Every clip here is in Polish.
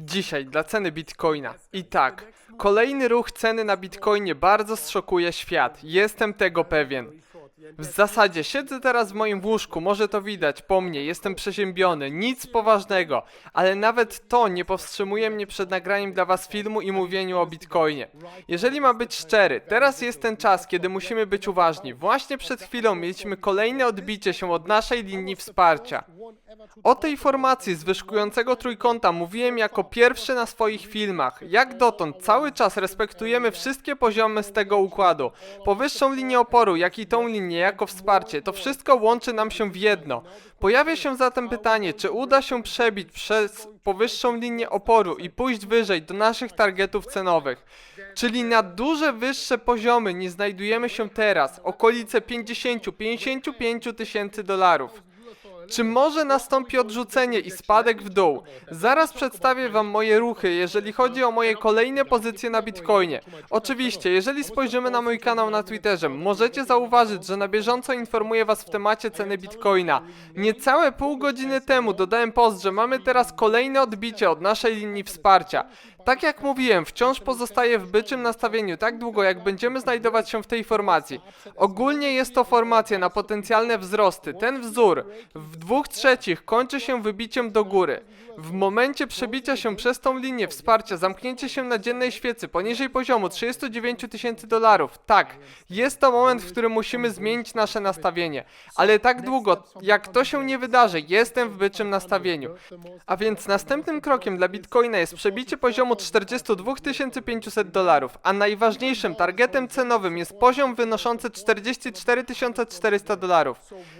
Dzisiaj dla ceny bitcoina. I tak, kolejny ruch ceny na bitcoinie bardzo zszokuje świat. Jestem tego pewien. W zasadzie siedzę teraz w moim łóżku, może to widać po mnie, jestem przeziębiony, nic poważnego, ale nawet to nie powstrzymuje mnie przed nagraniem dla was filmu i mówieniu o bitcoinie. Jeżeli mam być szczery, teraz jest ten czas, kiedy musimy być uważni. Właśnie przed chwilą mieliśmy kolejne odbicie się od naszej linii wsparcia. O tej formacji z wyszkującego trójkąta mówiłem jako pierwszy na swoich filmach. Jak dotąd cały czas respektujemy wszystkie poziomy z tego układu. Powyższą linię oporu, jak i tą linię jako wsparcie, to wszystko łączy nam się w jedno. Pojawia się zatem pytanie, czy uda się przebić przez powyższą linię oporu i pójść wyżej do naszych targetów cenowych. Czyli na duże wyższe poziomy nie znajdujemy się teraz, okolice 50-55 tysięcy dolarów. Czy może nastąpi odrzucenie i spadek w dół? Zaraz przedstawię Wam moje ruchy, jeżeli chodzi o moje kolejne pozycje na Bitcoinie. Oczywiście, jeżeli spojrzymy na mój kanał na Twitterze, możecie zauważyć, że na bieżąco informuję Was w temacie ceny Bitcoina. Niecałe pół godziny temu dodałem post, że mamy teraz kolejne odbicie od naszej linii wsparcia. Tak jak mówiłem, wciąż pozostaję w byczym nastawieniu tak długo, jak będziemy znajdować się w tej formacji. Ogólnie jest to formacja na potencjalne wzrosty. Ten wzór w dwóch trzecich kończy się wybiciem do góry. W momencie przebicia się przez tą linię wsparcia, zamknięcie się na dziennej świecy poniżej poziomu 39 tysięcy dolarów. Tak, jest to moment, w którym musimy zmienić nasze nastawienie. Ale tak długo, jak to się nie wydarzy, jestem w byczym nastawieniu. A więc następnym krokiem dla Bitcoina jest przebicie poziomu 42 500 dolarów, a najważniejszym targetem cenowym jest poziom wynoszący 44 400 dolarów.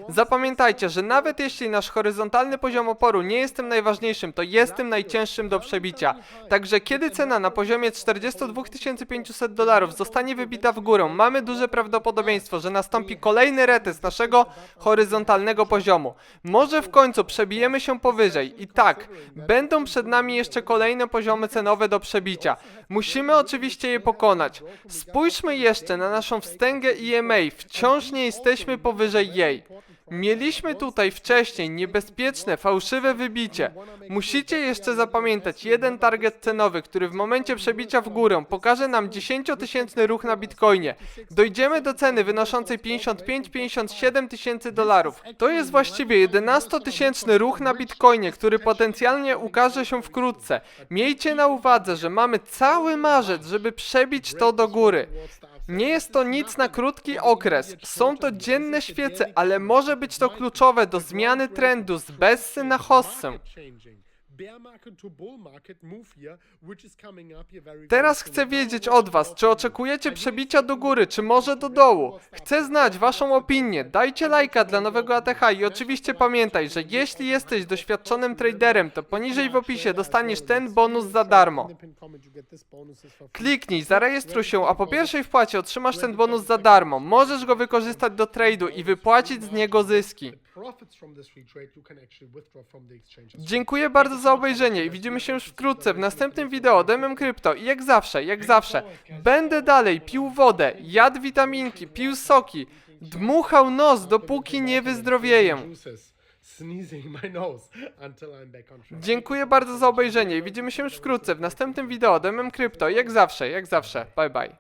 Zapamiętajcie, że nawet jeśli nasz horyzontalny poziom oporu nie jest tym najważniejszym, to jest tym najcięższym do przebicia. Także kiedy cena na poziomie 42 500 dolarów zostanie wybita w górę, mamy duże prawdopodobieństwo, że nastąpi kolejny retest naszego horyzontalnego poziomu. Może w końcu przebijemy się powyżej i tak, będą przed nami jeszcze kolejne poziomy cenowe do przebicia. Musimy oczywiście je pokonać. Spójrzmy jeszcze na naszą wstęgę EMA, wciąż nie jesteśmy powyżej jej. Mieliśmy tutaj wcześniej niebezpieczne, fałszywe wybicie. Musicie jeszcze zapamiętać jeden target cenowy, który w momencie przebicia w górę pokaże nam 10-tysięczny ruch na bitcoinie. Dojdziemy do ceny wynoszącej 55-57 tysięcy dolarów. To jest właściwie 11-tysięczny ruch na bitcoinie, który potencjalnie ukaże się wkrótce. Miejcie na uwadze, że mamy cały marzec, żeby przebić to do góry. Nie jest to nic na krótki okres. Są to dzienne świece, ale może być to kluczowe do zmiany trendu z bessy na hossę. Teraz chcę wiedzieć od Was, czy oczekujecie przebicia do góry, czy może do dołu. Chcę znać Waszą opinię. Dajcie lajka dla nowego ATH i oczywiście pamiętaj, że jeśli jesteś doświadczonym traderem, to poniżej w opisie dostaniesz ten bonus za darmo. Kliknij, zarejestruj się, a po pierwszej wpłacie otrzymasz ten bonus za darmo. Możesz go wykorzystać do trade'u i wypłacić z niego zyski. Dziękuję bardzo za obejrzenie i widzimy się już wkrótce w następnym wideo od MM Crypto i jak zawsze, jak zawsze, będę dalej pił wodę, jadł witaminki, pił soki, dmuchał nos dopóki nie wyzdrowieję. Dziękuję bardzo za obejrzenie i widzimy się już wkrótce w następnym wideo od MM Crypto i jak zawsze, jak zawsze, bye bye.